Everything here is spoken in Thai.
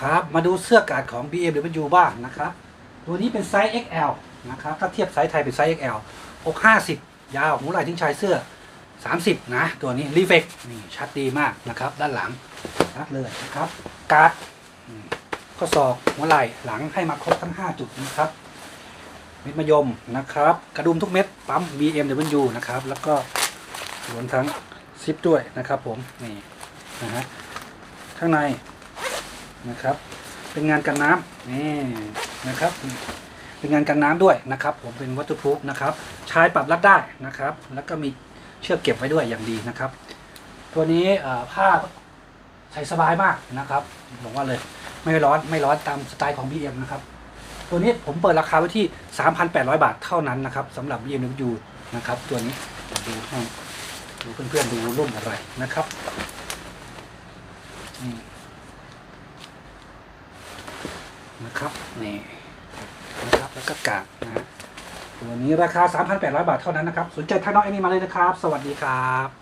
ครับ มาดูเสื้อกาดของ BMW บ้างนะครับ ตัวนี้เป็นไซส์ XL นะครับ ถ้าเทียบไซส์ไทยเป็นไซส์ XL อก50 ยาวหูไหล่ทิ้งชายเสื้อ 30 นะ ตัวนี้รีเฟกนี่ชัดดีมากนะครับ ด้านหลังชัดเลยนะครับ กาดข้อศอกหัวไหล่หลังให้มาครบทั้ง 5 จุดนะครับเม็ดมะยมนะครับ กระดุมทุกเม็ดปั๊ม BMW นะครับ แล้วก็รวมทั้งซิปด้วยนะครับผม นี่นะฮะข้างใน นะครับ เป็นงานกันน้ำนี่นะครับ เป็นงานกันน้ำด้วยนะครับ ผมเป็นวัตถุพรูฟนะครับใช้ปรับรัดได้นะครับ แล้วก็มีเชือกเก็บไว้ด้วยอย่างดีนะครับ ตัวนี้ผ้าใส่สบายมากนะครับบอกว่าเลยไม่ร้อนไม่ร้อนตามสไตล์ของ BM นะครับตัวนี้ผมเปิดราคาไว้ที่ 3,800 บาทเท่านั้นนะครับสำหรับ BMW นะครับ ตัวนี้ดูให้ดูเพื่อนๆดูรุ่นอะไรนะครับนี่ นะครับนี่นะครับแล้วก็กากนะฮะตัวนี้ราคา 3,800 บาทเท่านั้นนะครับ สนใจทักน้องเอมี่มาเลยนะครับ สวัสดีครับ